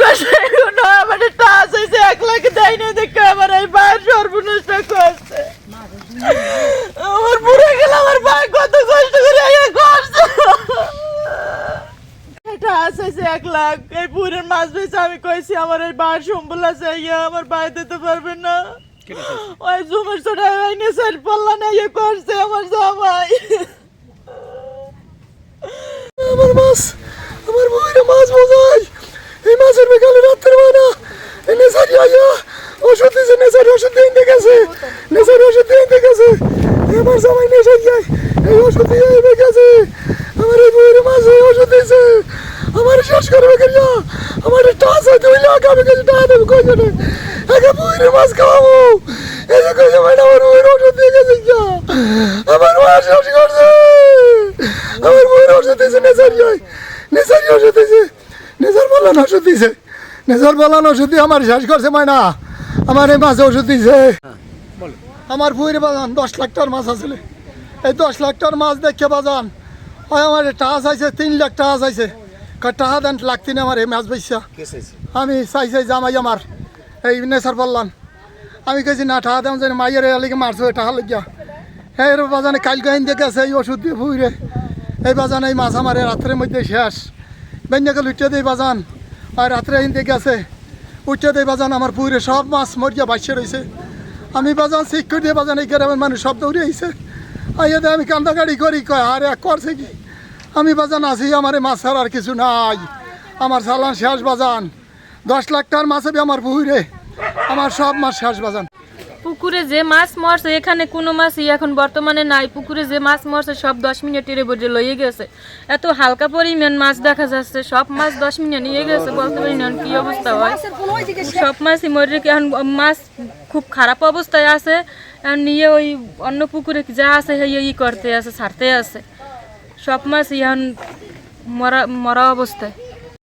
করছে আমার টাচ হয়েছে এক লাখ দেয় না দেখে আমার এই ভাইয়ের সর্বনষ্ট করছে। আমার বুড়ে গেল আমার ভাই কত কষ্ট করে করছে। আছে এক লাখ এই পুরের মাছ বেছে আমি কইছি আমার এই বার সম্বল আছে ইয়ে আমার ভাই দিতে পারবে না। ওই জুমের ছোটা সেল পাল্লা না ইয়ে করছে আমার জামাই আমার মাছ আমার বইরে মাছ বোঝাই এই মাছের বেকালে রাত্রে বানা এই নেশারি আইয়া ওষুধ দিছে নেশারি ওষুধ দিয়ে দিয়ে গেছে নেশারি ওষুধ দিয়ে দিয়ে গেছে। আমার সবাই নেশারি যায় এই ওষুধ দিয়ে এবে গেছে। আমার এই মাছ এই ওষুধ দিয়েছে আমার শেষ করবে গেলিয়া আমার টাস হইতে হইলে আগে আমি কাছে টাকা দেবে, কই জানে? আগে বইরে মাছ খাওয়াবো। এই যে কইছে ম্যাডাম, আমার বইরে ওষুধ দিয়ে গেছে যা আমার মাছ শেষ করছে। আমার বইয়ের ওষুধ দিয়েছে নেশারি হয়। নেশারি ওষুধ দিয়েছে নেশার বলান ওষুধ দিয়েছে নেশার বলান ওষুধ দিয়ে আমার শেষ করছে, মায়না। আমার এই মাছে ওষুধ দিয়েছে আমার বইয়ের বাজান দশ লাখ টাকার মাছ আসলে এই দশ লাখ টাকার মাছ দেখে বাজান। ওই আমার টাকা চাইছে তিন লাখ টাকা চাইছে। কয় টাকা দেন লাগতি না আমার এই মাছ বেচা। আমি চাই চাই জামাই আমার এই নেশার বললাম আমি কেছি না টাকা দাম জানি মাইয়ের এলিকে মারছো টাকা লাগিয়া। এই রে বাজানে কালকে আইন দিয়ে গেছে এই ওষুধ দিয়ে ভুইরে। এই বাজান এই মাছ আমার রাত্রের মধ্যে শেষ। বেঞ্জাকে লুটিয়ে দেই বাজান। আর রাত্রে আইন দিয়ে গেছে উঠিয়ে দেই বাজান আমার পুরে সব মাছ মরিয়া বাঁচিয়ে রয়েছে আমি বাজান করে দিয়ে বাজান এই গ্রামের মানুষ সব দৌড়ে আইছে। আইয়া আমি কান্দা গাড়ি করি, কয়, আরে করছে কি? আমি বাজান আছি, আমার মাছ আর কিছু নাই। আমার সালান শেষ বাজান। দশ লাখ টাকার মাছ হবে আমার পুকুরে। আমার সব মাছ শেষ বাজান। পুকুরে যে মাছ মরছে, এখানে কোনো মাছই এখন বর্তমানে নাই। পুকুরে যে মাছ মরছে, সব দশ মিনিটের বোঝে লইয়ে গেছে। এত হালকা পরিমাণ মাছ দেখা যাচ্ছে, সব মাছ দশ মিনিট নিয়ে গেছে, বলতে পারি কি অবস্থা হয়। সব মাছই মরে এখন মাছ খুব খারাপ অবস্থায় আছে নিয়ে ওই অন্য পুকুরে যা আছে ই করতে আছে, ছাড়তে আছে। সব মাছ এখন মরা মরা অবস্থায়।